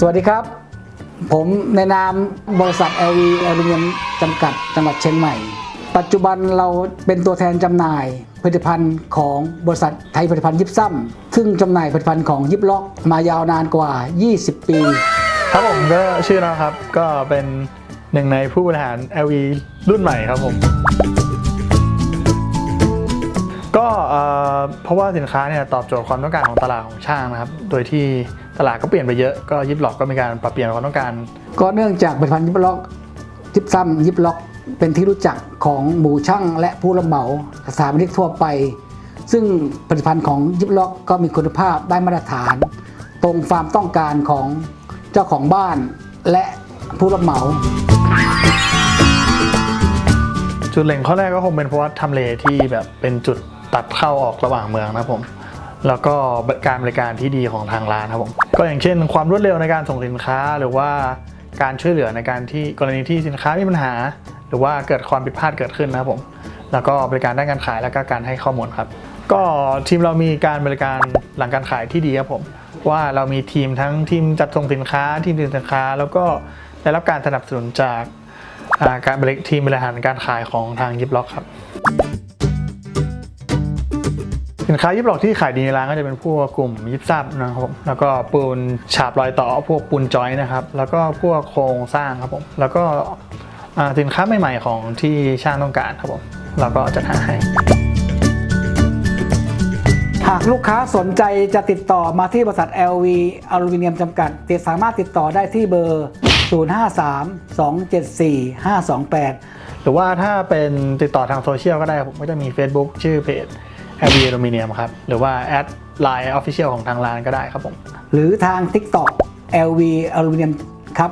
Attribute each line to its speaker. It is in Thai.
Speaker 1: สวัสดีครับ ผมในนามบริษัท LV อลูมิเนียมจำกัดจังหวัดเชียงใหม่ ปัจจุบันเราเป็นตัวแทนจำหน่ายผลิตภัณฑ์ของบริษัทไทยผลิตภัณฑ์ยิบซ้ำซึ่งจำหน่ายผลิตภัณฑ์ของยิบล็อกมายาวนานกว่า 20 ปี
Speaker 2: ครับผมก็ชื่อนะครับก็เป็นหนึ่งในผู้บริหาร LV รุ่นใหม่ครับผม ก็เอ่อเพราะว่าสินค้าเนี่ยตอบโจทย์ความต้องการของตลาดของช่างนะครับ โดยที่ตลาดก็เปลี่ยนไปเยอะ ก็ยิบหลอกก็มีการปรับเปลี่ยนความต้องการ
Speaker 1: ก็เนื่องจากผลิตภัณฑ์ยิบล็อกยิบซ้ำยิบล็อก เป็นที่รู้จักของหมู่ช่างและผู้รับเหมาสถาปนิกทั่วไป ซึ่งผลิตภัณฑ์ของยิบล็อกก็มีคุณภาพได้มาตรฐาน ตรงความต้องการของเจ้าของบ้านและผู้รับเหมา
Speaker 2: จุดเด่นข้อแรกก็คงเป็นเพราะว่าทำเลที่แบบเป็นจุด ตัดเข้าออกระหว่างเมืองนะครับผมแล้วก็การบริการที่ดีของทางร้านครับผมก็อย่างเช่น ความรวดเร็วในการส่งสินค้าหรือว่าการช่วยเหลือในการที่กรณีที่สินค้ามีปัญหา หรือว่าเกิดความผิดพลาดเกิดขึ้นนะครับผมแล้วก็บริการด้านการขายและก็การให้ข้อมูลครับ ก็ทีมเรามีการบริการหลังการขายที่ดีครับผมว่าเรามีทีมทั้งทีมจัดส่งสินค้า ทีมสินค้า แล้วก็ได้รับการสนับสนุนจากการบริทีมบริหารการขายของทางยิบล็อกครับ สินค้ายิบล็อกที่ขายดีในร้านก็จะเป็นพวกกลุ่มยิบซับนะครับผมแล้วก็ปูนฉาบรอยต่อพวกปูนจอยนะครับ แล้วก็พวกโครงสร้างครับผมแล้วก็อ่าสินค้าใหม่ๆของที่ช่างต้องการครับผมเราก็จัดหาให้
Speaker 1: หากลูกค้าสนใจจะติดต่อมาที่บริษัท LV อลูมิเนียมจำกัดติดสามารถติดต่อได้ที่เบอร์ 053 274 528
Speaker 2: หรือว่าถ้าเป็นติดต่อทางโซเชียลก็ได้ครับผมก็จะมี Facebook ชื่อเพจ LV Aluminium ครับ หรือว่าแอด Line Official ของทางร้านก็ได้ครับผม
Speaker 1: หรือทาง TikTok LV Aluminium ครับ